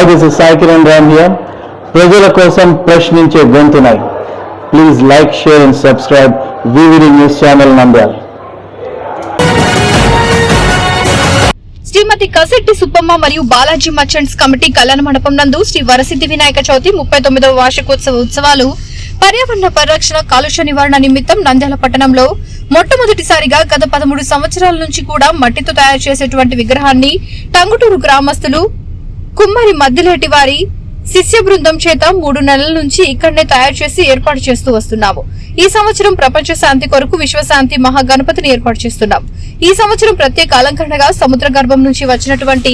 Hi this is Sai Kiran Ram here ప్రజల కోసం ప్రశ్నించే గొంతునై. Please like share and subscribe VVD news channel Nandyal Shrimati Kasetti Subbamma మరియు Balaji merchants committee కళ్యాణ మండపం నందు శ్రీ వరసిద్ధి వినాయక చవితి ముప్పై తొమ్మిదవ వార్షికోత్సవ ఉత్సవాలు పర్యావరణ పరిరక్షణ కాలుష్య నివారణ నిమిత్తం నంద్యాల పట్టణంలో మొట్టమొదటిసారిగా గత పదమూడు సంవత్సరాల నుంచి కూడా మట్టితో తయారు చేసేటువంటి విగ్రహాన్ని టంగుటూరు గ్రామస్తులు కుమ్మరి మద్దిలేటి వారి శిష్య బృందం చేత మూడు నెలల నుంచి ఇక్కడనే తయారు చేసి ఏర్పాటు చేస్తూ వస్తున్నాము. ఈ సంవత్సరం ప్రపంచ శాంతి కొరకు విశ్వశాంతి మహాగణపతిని ఏర్పాటు చేస్తున్నాం. ఈ సంవత్సరం ప్రత్యేక అలంకరణగా సముద్ర గర్భం నుంచి వచ్చినటువంటి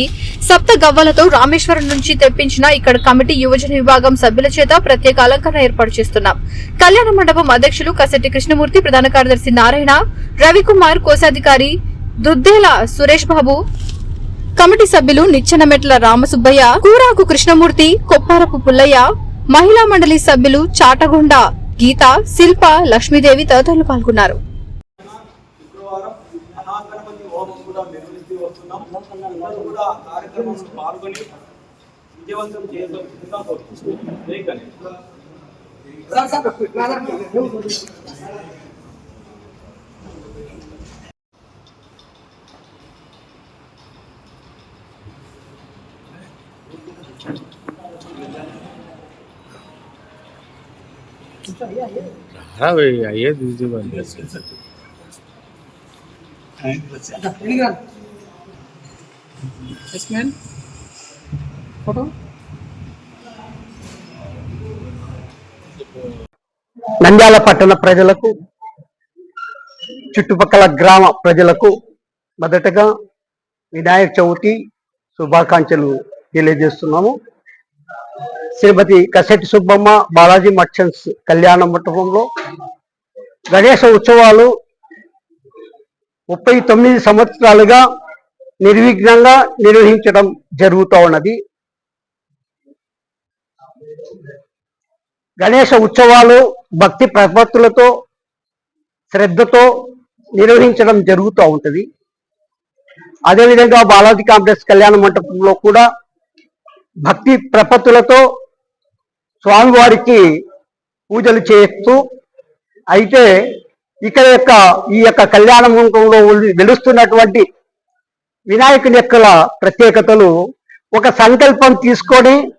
సప్త గవ్వలతో రామేశ్వరం నుంచి తెప్పించిన ఇక్కడ కమిటీ యువజన విభాగం సభ్యుల చేత ప్రత్యేక అలంకరణ ఏర్పాటు చేస్తున్నాం. కళ్యాణ మండపం అధ్యక్షులు కసెట్టి కృష్ణమూర్తి ప్రధాన కార్యదర్శి నారాయణ రవికుమార్ కోశాధికారి దుద్దేల సురేష్ బాబు కమిటీ సభ్యులు నిచ్చెనమెట్ల రామసుబ్బయ్య కూరాకు కృష్ణమూర్తి కొప్పారపు పుల్లయ్య మహిళా మండలి సభ్యులు చాటగొండ గీత శిల్ప లక్ష్మీదేవి తదితరులు పాల్గొన్నారు. శుక్రవారం మహాగణపతి హోమం కూడా నిర్వహిస్తూ వస్తున్నాం అందరూ కూడా ఆ కార్యక్రమంలో పాల్గొని విజయవంతం నంద్యాల పట్టణ ప్రజలకు చుట్టుపక్కల గ్రామ ప్రజలకు మొదటగా వినాయక చవితి శుభాకాంక్షలు తెలియజేస్తున్నాము. శ్రీమతి కసెట్టి సుబ్బమ్మ బాలాజీ మర్చెంట్స్ కళ్యాణ మండపంలో గణేష ఉత్సవాలు ముప్పై తొమ్మిది సంవత్సరాలుగా నిర్విఘ్నంగా నిర్వహించడం జరుగుతూ ఉన్నది. గణేష ఉత్సవాలు భక్తి ప్రపత్తులతో శ్రద్ధతో నిర్వహించడం జరుగుతూ ఉంటుంది. అదేవిధంగా బాలాజీ కాంప్లెక్స్ కళ్యాణ మండపంలో కూడా భక్తి ప్రపత్తులతో స్వామివారికి పూజలు చేస్తూ అయితే ఇక్కడ యొక్క ఈ యొక్క కళ్యాణ వెలుస్తున్నటువంటి వినాయకుని యొక్క ప్రత్యేకతలు ఒక సంకల్పం తీసుకొని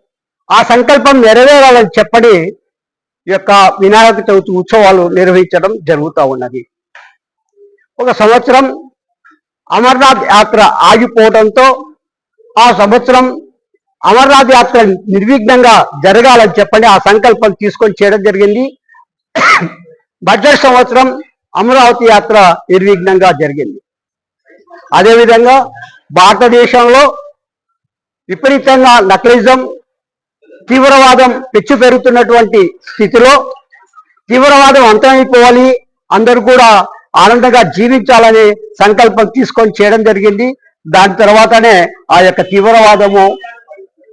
ఆ సంకల్పం నెరవేరాలని చెప్పని ఈ యొక్క వినాయక చవితి ఉత్సవాలు నిర్వహించడం జరుగుతూ ఉన్నది. ఒక సంవత్సరం అమర్నాథ్ యాత్ర ఆగిపోవడంతో ఆ సంవత్సరం అమర్నాథ్ యాత్ర నిర్విఘ్నంగా జరగాలని చెప్పని ఆ సంకల్పం తీసుకొని చేయడం జరిగింది. బడ్జెట్ సంవత్సరం అమరావతి యాత్ర నిర్విఘ్నంగా జరిగింది. అదేవిధంగా భారతదేశంలో విపరీతంగా నక్లిజం తీవ్రవాదం పెచ్చు పెరుగుతున్నటువంటి స్థితిలో తీవ్రవాదం అంతమైపోవాలి. అందరూ కూడా ఆనందంగా జీవించాలనే సంకల్పం తీసుకొని చేయడం జరిగింది. దాని తర్వాతనే ఆ యొక్క తీవ్రవాదము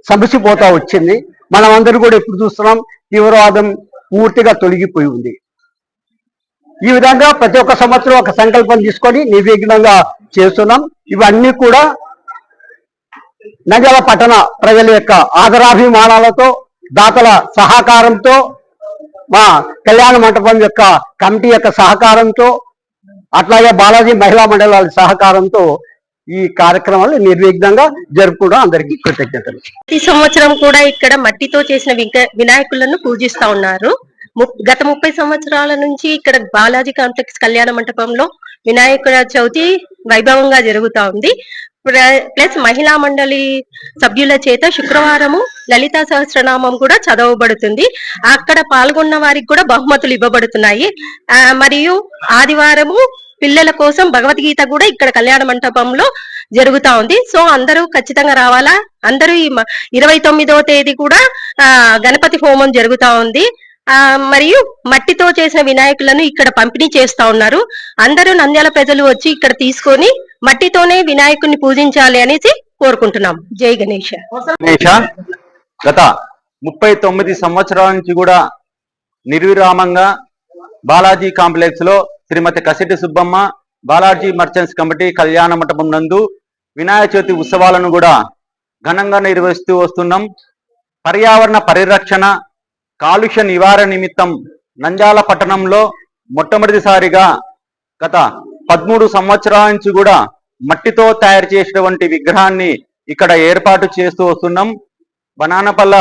సమసిపోతా వచ్చింది. మనం అందరూ కూడా ఇప్పుడు చూస్తున్నాం తీవ్రవాదం పూర్తిగా తొలగిపోయి ఉంది. ఈ విధంగా ప్రతి ఒక్క సంవత్సరం ఒక సంకల్పం తీసుకొని నిర్విఘ్నంగా చేస్తున్నాం. ఇవన్నీ కూడా నంద్యాల పట్టణ ప్రజల యొక్క ఆదరాభిమానాలతో దాతల సహకారంతో మా కళ్యాణ మంటపం యొక్క కమిటీ యొక్క సహకారంతో అట్లాగే బాలాజీ మహిళా మండలాల సహకారంతో ఈ కార్యక్రమాలు నిర్విఘ్నంగా జరుపుకోవడం అందరికీ కృతజ్ఞతలు. ప్రతి సంవత్సరం కూడా ఇక్కడ మట్టితో చేసిన వినాయకులను పూజిస్తా ఉన్నారు. గత ముప్పై సంవత్సరాల నుంచి ఇక్కడ బాలాజీ కాంప్లెక్స్ కళ్యాణ మంటపంలో వినాయకుల చవితి వైభవంగా జరుగుతా ఉంది. ప్లస్ మహిళా మండలి సభ్యుల చేత శుక్రవారము లలితా సహస్రనామం కూడా చదవబడుతుంది. అక్కడ పాల్గొన్న వారికి కూడా బహుమతులు ఇవ్వబడుతున్నాయి. ఆ, మరియు ఆదివారము పిల్లల కోసం భగవద్గీత కూడా ఇక్కడ కళ్యాణ మంటపంలో జరుగుతా ఉంది. సో అందరూ ఖచ్చితంగా రావాలా? అందరూ ఈ ఇరవై తొమ్మిదవ తేదీ కూడా ఆ గణపతి హోమం జరుగుతా ఉంది. ఆ మరియు మట్టితో చేసిన వినాయకులను ఇక్కడ పంపిణీ చేస్తా ఉన్నారు. అందరూ నంద్యాల ప్రజలు వచ్చి ఇక్కడ తీసుకొని మట్టితోనే వినాయకుడిని పూజించాలి అనేసి కోరుకుంటున్నాం. జై గణేష. గత ముప్పై తొమ్మిది సంవత్సరాల నుంచి కూడా నిర్విరామంగా బాలాజీ కాంప్లెక్స్లో శ్రీమతి కసిటి సుబ్బమ్మ బాలాజీ మర్చెంట్స్ కమిటీ కళ్యాణ మఠపం నందు వినాయక చవితి ఉత్సవాలను కూడా ఘనంగా నిర్వహిస్తూ వస్తున్నాం. పర్యావరణ పరిరక్షణ కాలుష్య నివారణ నిమిత్తం నంద్యాల పట్టణంలో మొట్టమొదటిసారిగా గత పదమూడు సంవత్సరాల నుంచి కూడా మట్టితో తయారు చేసినటువంటి విగ్రహాన్ని ఇక్కడ ఏర్పాటు చేస్తూ వస్తున్నాం. బనానపల్ల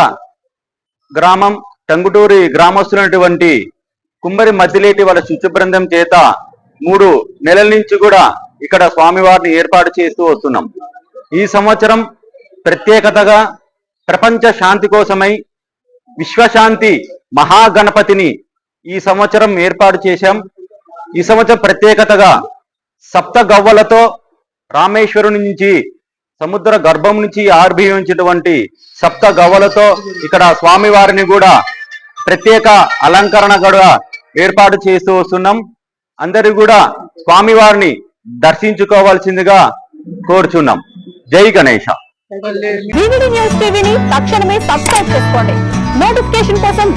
గ్రామం టంగుటూరి గ్రామస్తులైనటువంటి కుమ్మరి మధ్యలేటి వాళ్ళ శుచి బృందం చేత మూడు నెలల నుంచి కూడా ఇక్కడ స్వామివారిని ఏర్పాటు చేస్తూ వస్తున్నాం. ఈ సంవత్సరం ప్రత్యేకతగా ప్రపంచ శాంతి కోసమై విశ్వశాంతి మహాగణపతిని ఈ సంవత్సరం ఏర్పాటు చేశాం. ఈ సంవత్సరం ప్రత్యేకతగా సప్త గవ్వలతో రామేశ్వరం నుంచి సముద్ర గర్భం నుంచి ఆర్భవించినటువంటి సప్త గవ్వలతో ఇక్కడ స్వామివారిని కూడా ప్రత్యేక అలంకరణ కూడా ఏర్పాటు చేస్తూ వస్తున్నాం. అందరూ కూడా స్వామివారిని దర్శించుకోవాల్సిందిగా కోరుచున్నాం. జై గణేష. న్యూస్ టీవీని తక్షణమే సబ్స్క్రైబ్ చేసుకోండి. నోటిఫికేషన్ కోసం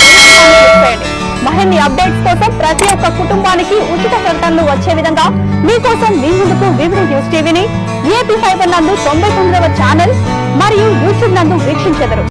బెల్ అప్డేట్స్ కోసం ప్రతి ఒక్క కుటుంబానికి ఉచిత ప్రకటనలు వచ్చే విధంగా మీకోసం మీ ముందుకు వివిడి న్యూస్ టీవీని ఏపీ ఫైబర్ నందు తొంభై తొమ్మిదవ ఛానల్ మరియు యూట్యూబ్ నందు వీక్షించెదరు.